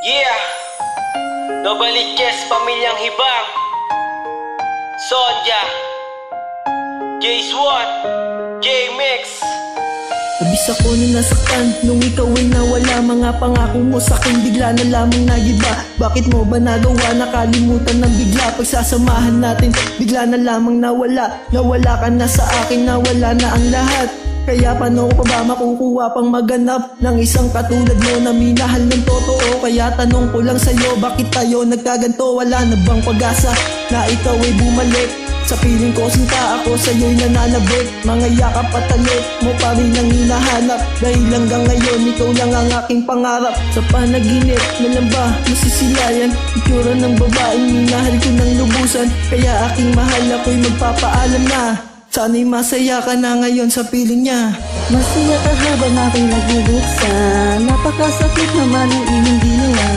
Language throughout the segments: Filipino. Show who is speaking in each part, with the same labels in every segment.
Speaker 1: Yeah! Nobalikes Pamilyang Hibang. Sonja. J-Swan J-Mix.
Speaker 2: Abis ako na nasaktan Nung ikaw ay nawala Mga pangako mo sa akin Bigla na lamang nagiba Bakit mo ba nagawa? Nakalimutan ng bigla. Pagsasamahan natin Bigla na lamang nawala. Nawala ka na sa akin Nawala na ang lahat kaya paano ko pa ba makukuha pang maganap Ng isang katulad mo na minahal ng totoo? Kaya tanong ko lang sa'yo bakit tayo nagkaganto? Wala na bang pag-asa na ikaw ay bumalik? Sa piling ko sinta ako sa'yo'y nananabik. Mga yakap at talik mo pa rin ang hinahanap. Dahil hanggang ngayon ikaw lang ang aking pangarap. Sa panaginip na lang ba masisilayan? Itsura ng babaeng minahal ko ng lubusan. Kaya aking mahal ako'y magpapaalam na Sana'y masaya ka na ngayon sa piling niya.
Speaker 3: Masaya ka habang aking nagbubuksan. Napakasakit naman ang iyong ginawa.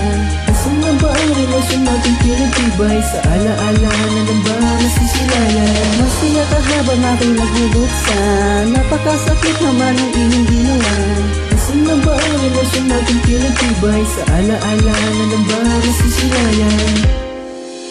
Speaker 2: Kasi nga ba ang relasyon natin pinagtibay Sa alaala na lang ba nasisilayan
Speaker 3: Masaya ka habang aking nagbubuksan. Napakasakit naman ang iyong ginawa.
Speaker 2: Kasi nga ba ang relasyon natin pinagtibay Sa alaala na lang ba nasisilayan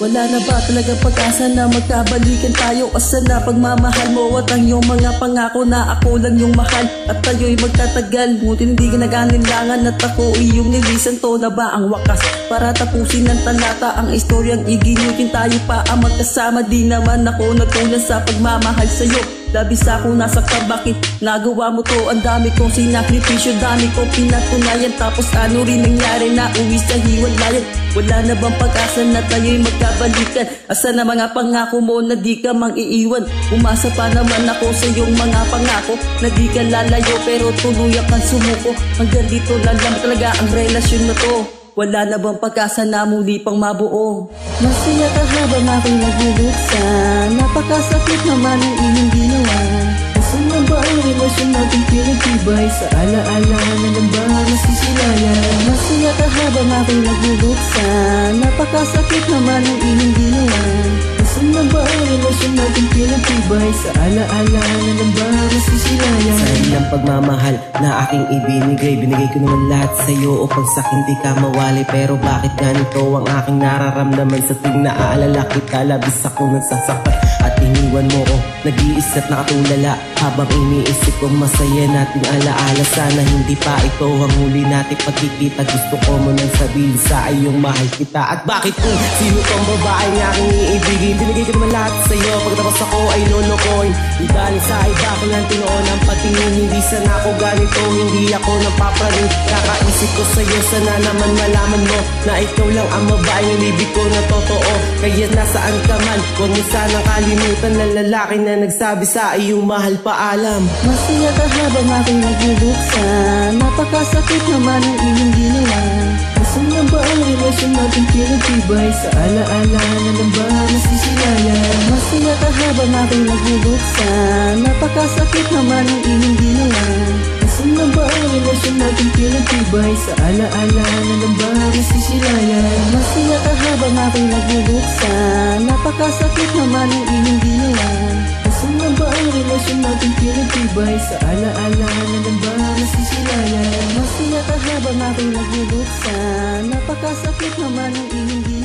Speaker 2: wala na ba talaga pag-asa na magkabalikan tayo? Asa na pagmamahal mo at ang iyong mga pangako na ako lang yung mahal At tayo'y magtatagal. Ngunit hindi ka nag-anilangan at ako iyong nilisan. To na ba ang wakas para tapusin ng talata? Ang istoryang iginutin tayo pa ang magkasama. Di naman ako nagkulang sa pagmamahal sa'yo. Labis ako nasakta bakit nagawa mo to? Ang dami kong sinakripisyo Dami kong pinatunayan. Tapos ano rin nangyari? Na uwi sa hiwalayan Wala na bang pag-asa na tayo'y magkabalikan? Asa na mga pangako mo na di ka mang iiwan? Umasa pa naman ako sa iyong mga pangako Na di ka lalayo pero tuluyak kang sumuko Hanggang dito lang lang talaga ang relasyon na to. Wala na bang pag-asa na muli pang mabuo?
Speaker 3: Masaya ka habang aking nagbubuksan Napakasakit naman ang iyong ginawa.
Speaker 2: Kasi nga ba ang relasyon natin pinagtibay Sa alaala
Speaker 3: Habang aking nagbubuksan. Napakasakit naman ang iyong ginawa.
Speaker 2: Kasi nga ba ang relasyon natin pinagtibay Sa alaala na lang ba
Speaker 4: pagmamahal na aking ibinigay. Binigay ko naman lahat sa'yo upang sa akin di ka mawali. Pero bakit ganito ang aking nararamdaman? Sa tuwing naaalala kita labis ako nagsasaktan At iniwan mo ko nag-iisa't nakatulala Habang iniisip kong masaya nating alaala. Sana hindi pa ito ang huli nating pagkikita. Gusto ko mo nang sabihin sa iyong mahal kita. At bakit kung sino tong babae na aking iibigin Binigay ko naman lahat sa'yo. Pagkatapos ako ay lolokohin Di galing sa iba ko lang tinoon ang patingin. Hindi sana ako ganito, hindi ako napaparin Kakaisip ko sa'yo, sana naman malaman mo Na ikaw lang ang babaeng ibig ko na totoo Kaya nasaan ka man, huwag mo sanang kalimutan Na lalaki na nagsabi sa iyong mahal paalam
Speaker 3: Masaya ka habang aking nagbubuksan Napakasakit naman ang iyong ginawa.
Speaker 2: Kasi nga ba ang relasyon natin pinagtibay Sa alaala na lang ba nasisilayan
Speaker 3: Masaya ka habang aking nagbubuksan Napakasakit naman ang iyong ginawa.
Speaker 2: Kasi nga ba ang relasyon natin pinagtibay Sa alaala na lang ba nasisilayan
Speaker 3: Masaya ka habang aking nagbubuksan Napakasakit naman ang iyong ginawa.
Speaker 2: Kasi nga ba ang relasyon natin pinagtibay Sa alaala na lang ba nasisilayan
Speaker 3: Masaya ka habang aking nagbubuksan Napakasakit naman ang iyong ginawa